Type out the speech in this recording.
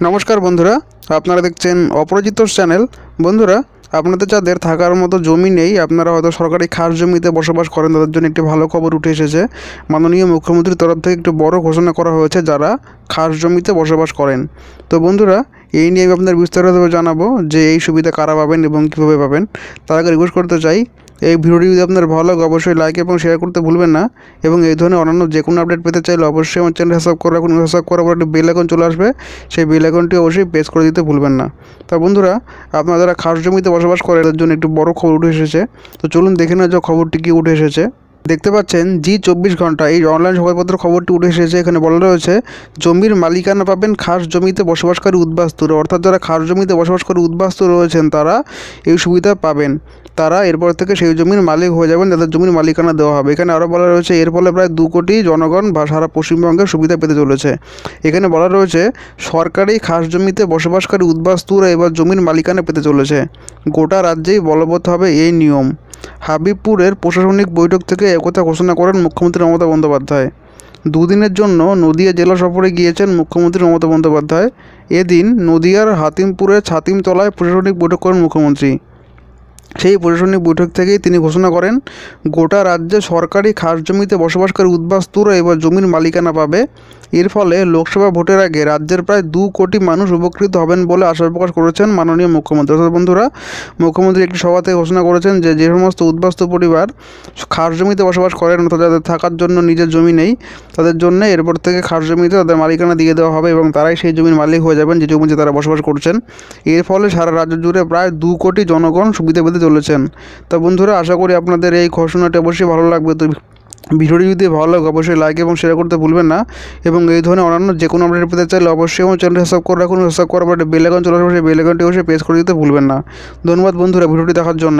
নমস্কার বন্ধুরা, আপনারা দেখছেন অপরাজিত চ্যানেল। বন্ধুরা, আপনাদের যাদের থাকার মতো জমি নেই, আপনারা হয়তো সরকারি খাস জমিতে বসবাস করেন, তাদের জন্য একটি ভালো খবর উঠে এসেছে। মাননীয় মুখ্যমন্ত্রীর তরফ থেকে একটি বড় ঘোষণা করা হয়েছে, যারা খাস জমিতে বসবাস করেন। তো বন্ধুরা, এই নিয়ে আমি আপনাদের বিস্তারিতভাবে জানাব যে এই সুবিধা কারা পাবেন এবং কীভাবে পাবেন। তার আগে রিকোয়েস্ট করতে চাই এই ভিডিওটি যদি আপনার ভালো লাগে, অবশ্যই লাইক এবং শেয়ার করতে ভুলবেন না। এবং এই ধরনের অন্যান্য যে কোনো আপডেট পেতে চাইলে অবশ্যই আমার চ্যানেল সাবস্ক্রাইব করে রাখুন। সাবস্ক্রাইব করার পর একটি বেল আইকন চলে আসবে। সেই বেল আইকনটি অবশ্যই প্রেস করে দিতে ভুলবেন না। তা বন্ধুরা, আপনারা যারা খাস জমিতে বসবাস করে, তাদের জন্য একটু বড় খবর উঠে এসেছে। তো চলুন দেখে নেওয়া যে খবরটি কী উঠে এসেছে। দেখতে পাচ্ছেন জি চব্বিশ ঘণ্টা, এই অনলাইন সংবাদপত্র খবরটি উঠে এসেছে। এখানে বলা রয়েছে, জমির মালিকানা পাবেন খাস জমিতে বসবাসকারী উদ্বাস্তুরা। অর্থাৎ যারা খাস জমিতে বসবাস করে উদ্বাস্তু রয়েছেন, তারা এই সুবিধা পাবেন। তারা এরপর থেকে সেই জমির মালিক হয়ে যাবেন তাদের জমির মালিকানা দেওয়া হবে। এখানে আরও বলা রয়েছে, এর ফলে প্রায় দু কোটি জনগণ বা সারা পশ্চিমবঙ্গের সুবিধা পেতে চলেছে। এখানে বলা রয়েছে, সরকারি খাস জমিতে বসবাসকারী উদ্বাস্তুরা এবার জমির মালিকানা পেতে চলেছে। গোটা রাজ্যেই বলবৎ হবে এই নিয়ম। হাবিবপুরের প্রশাসনিক বৈঠক থেকে একথা ঘোষণা করেন মুখ্যমন্ত্রী মমতা বন্দ্যোপাধ্যায়। দুদিনের জন্য নদিয়া জেলা সফরে গিয়েছেন মুখ্যমন্ত্রী মমতা বন্দ্যোপাধ্যায়। এদিন নদিয়ার হাতিমপুরের ছাতিমতলায় প্রশাসনিক বৈঠক করেন মুখ্যমন্ত্রী। সেই প্রশাসনিক বৈঠক থেকেই তিনি ঘোষণা করেন, গোটা রাজ্যে সরকারি খাস জমিতে বসবাসকারী উদ্বাস্তুরা এবার জমির মালিকানা পাবে। এর ফলে লোকসভা ভোটের আগে রাজ্যের প্রায় দু কোটি মানুষ উপকৃত হবেন বলে আশা প্রকাশ করেছেন মাননীয় মুখ্যমন্ত্রী। অর্থাৎ বন্ধুরা, মুখ্যমন্ত্রী একটি সভাতে ঘোষণা করেছেন যে যে সমস্ত উদ্বাস্তু পরিবার খাস জমিতে বসবাস করেন, অর্থাৎ যাদের থাকার জন্য নিজের জমি নেই, তাদের জন্য এরপর থেকে খাস জমিতে তাদের মালিকানা দিয়ে দেওয়া হবে এবং তারাই সেই জমির মালিক হয়ে যাবেন যে জমিতে তারা বসবাস করছেন। এর ফলে সারা রাজ্য জুড়ে প্রায় দু কোটি জনগণ সুবিধা পেতে চলেছেন। তো বন্ধুরা, আশা করি আপনাদের এই ঘোষণাটি অবশ্যই ভালো লাগবে। তো ভিডিওটি যদি ভালো লাগে, অবশ্যই লাইক এবং শেয়ার করতে ভুলবেন না। এবং এই ধরনের অন্যান্য যে কোনো আপডেট পেতে চাইলে অবশ্যই আমার চ্যানেলটি সাবস্ক্রাইব করে রাখুন। সাবস্ক্রাইব করার পরে বেল আইকন চলে আসবে, সেই বেল আইকনটি অবশ্যই প্রেস করে দিতে ভুলবেন না। ধন্যবাদ বন্ধুরা ভিডিওটি দেখার জন্য।